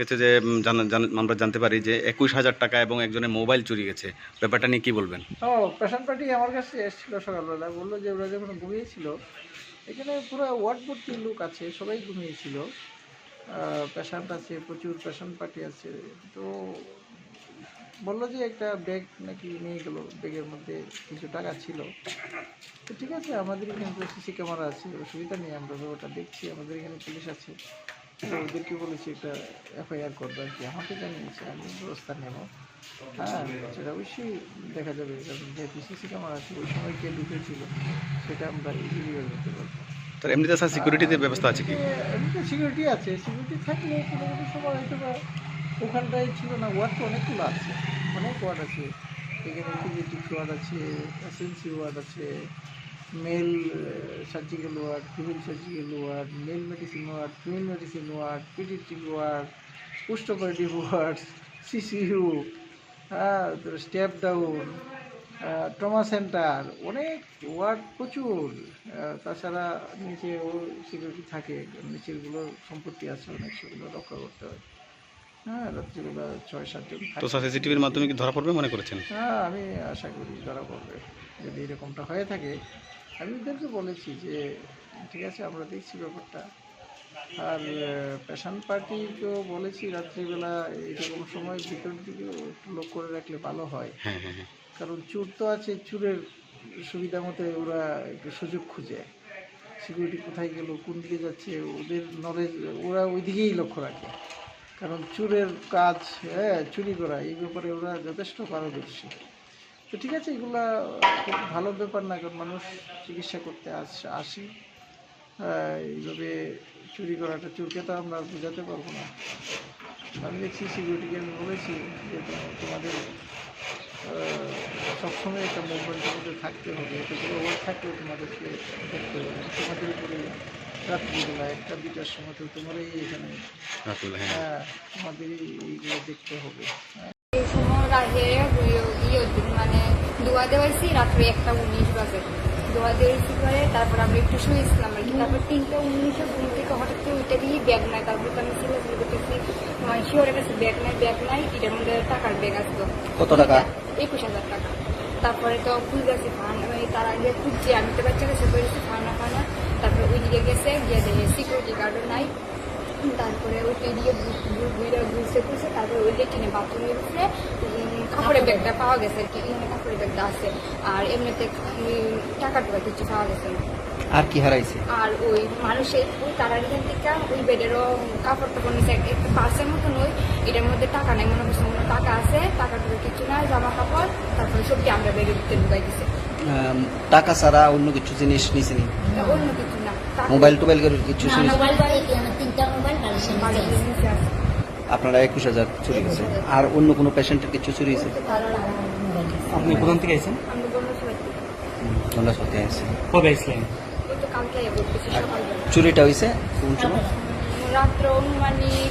গেছে যে আমরা জানতে পারি যে একুশ হাজার টাকা এবং একজনের মোবাইল চুরি গেছে। ব্যাপারটা নিয়ে কি বলবেন? ও পেশেন্ট পার্টি আমার কাছে এসেছিল সকালবেলা। বলল যে, ওরা যখন ঘুমিয়েছিল, এখানে পুরো ওয়ার্ড ভর্তি লোক আছে, সবাই ঘুমিয়েছিল। পেশেন্ট আছে, প্রচুর পেশেন্ট পার্টি আছে। তো বলল যে, একটা ব্যাগ নাকি নিয়ে গেলো, ব্যাগের মধ্যে কিছু টাকা ছিল। তো ঠিক আছে, আমাদের এখানে সিসি ক্যামেরা আছে, অসুবিধা নেই, আমরা ওটা দেখছি, আমাদের এখানে পুলিশ আছে। ওদেরকে বলেছি একটা এফআইআর করবে আর কি। আমাকে জানিয়েছে আমি ব্যবস্থা নেব। হ্যাঁ সেটা অবশ্যই দেখা যাবে। কারণ যেহেতু সিসি ক্যামেরা আছে ওই সময় কে ঢুকেছিল সেটা আমরা ইজিলি বের করতে পারব। তার এমনিতে স্যার সিকিউরিটিতে ব্যবস্থা আছে কি? এমনিতে সিকিউরিটি আছে। সিকিউরিটি থাকলে কোনো কোনো সময় হয়তো বা ওখানটায় ছিল না। ওয়ার্ড তো অনেকগুলো আছে অনেক ওয়ার্ড আছে। এখানে পিজিটিক্স ওয়ার্ড আছে এসএনসি ওয়ার্ড আছে male surgical ward female surgical ward male medicine ward female medicine ward pediatric ward post operative ward CCU হ্যাঁ স্টেপ ডাউন ট্রমা সেন্টার অনেক ওয়ার্ড প্রচুর। তাছাড়া নিচে ও সিকিউরিটি থাকে, নিচেরগুলো সম্পত্তি আছে, অনেক সেগুলো রক্ষা করতে হয়। হ্যাঁ রাত্রিবেলা ছয় সাতজন তো স্যার সিসিটিভির মাধ্যমে কি ধরা পড়বে মনে করেছেন? হ্যাঁ আমি আশা করি ধরা পড়বে। যদি এরকমটা হয়ে থাকে আমি ওদেরকে বলেছি যে ঠিক আছে আমরা দেখছি ব্যাপারটা। আর পেশেন্ট পার্টিকেও বলেছি রাত্রিবেলা এরকম সময় ভিতর দিকে একটু লোক করে রাখলে ভালো হয়। হ্যাঁ হ্যাঁ হ্যাঁ। কারণ চুর তো আছে চুরের সুবিধা মতো ওরা একটু সুযোগ খুঁজে। সিকিউরিটি কোথায় গেল কোন দিকে যাচ্ছে ওদের নলেজ ওরা ওই দিকেই লক্ষ্য রাখে। কারণ চোরের কাজ হ্যাঁ চুরি করা, এই ব্যাপারে ওরা যথেষ্ট পারদর্শী। তো ঠিক আছে, এগুলা খুব ভালো ব্যাপার না, কারণ মানুষ চিকিৎসা করতে আস, আসি। এইভাবে চুরি করাটা, চোরকে তো আমরা বোঝাতে পারব না। আমি দেখছি সিকিউরিটিকে আমি বলেছি যে তোমাদের সবসময় একটা মুভমেন্টের মধ্যে থাকতে হবে করে ওভার থাকলেও তোমাদেরকে দেখতে হবে, তোমাদের উপরে রাত্রিবেলা একটা দুটার সময় তো তোমারই এখানে। হ্যাঁ। হ্যাঁ এইগুলো দেখতে হবে। এই সময় রাতে ইয়ে মানে দোয়া দেওয়াইছি রাত্রে একটা উনিশ বাজে। দোয়া দিয়েছি পরে তারপর আমরা একটু শুয়েছিলাম আর কি। তারপর তিনটা উনিশে ঘুম থেকে হঠাৎ করে উঠে দিয়ে ব্যাগ নাই। তারপর আমি ছেলে ছেলে করতেছি আমার শিওরের কাছে ব্যাগ নাই ব্যাগ নাই এটার মধ্যে টাকার ব্যাগ আসতো কত টাকা? একুশ হাজার টাকা। তারপরে তো খুঁজেছি ফান আমি তার আগে খুঁজছি আমি তো বাচ্চা কাছে করেছি ফানা ফানা। তারপরে ওই দিকে গেছে গিয়ে দেখে সিকিউরিটি গার্ডও নাই। তারপরে ওই দিয়ে ঘুরে ঘুরছে ঘুরছে তারপরে ওই লেটিনে বাথরুমের উপরে কাপড়ের ব্যাগটা পাওয়া গেছে আর কি এখানে কাপড়ের ব্যাগটা আছে। আর এমনিতে টাকা টুকা কিছু পাওয়া গেছে। না আর কি হারাইছে? আর ওই মানুষের ওই তারার এখান থেকে ওই বেডেরও কাপড় টাপড় নিচে এক- একটা পার্সের মতন ওই এটার মধ্যে টাকা নেই মনে করছে টাকা আছে টাকা টুকু কিছু নাই জামা কাপড় তারপরে আমরা ঢুকাই দিছে। টাকা ছাড়া অন্য কিছু জিনিস নিছেনি তা অন্য কিছু না। মোবাইল টোবাইল করে কিছু না, জিনিস। আপনারা একুশ হাজার চুরি গেছে আর অন্য কোনো পেশেন্টের কিছু চুরি হয়েছে। আপনি কোথান থেকে আইছেন? আমরা বলল সবাই তোমরা সত্যি আছে কবে আইছিলেন? ওই তো কালকে বলতেছি সকালবেলা চুরিটা হয়েছে কোন সময়? রাত্র অনুমানিক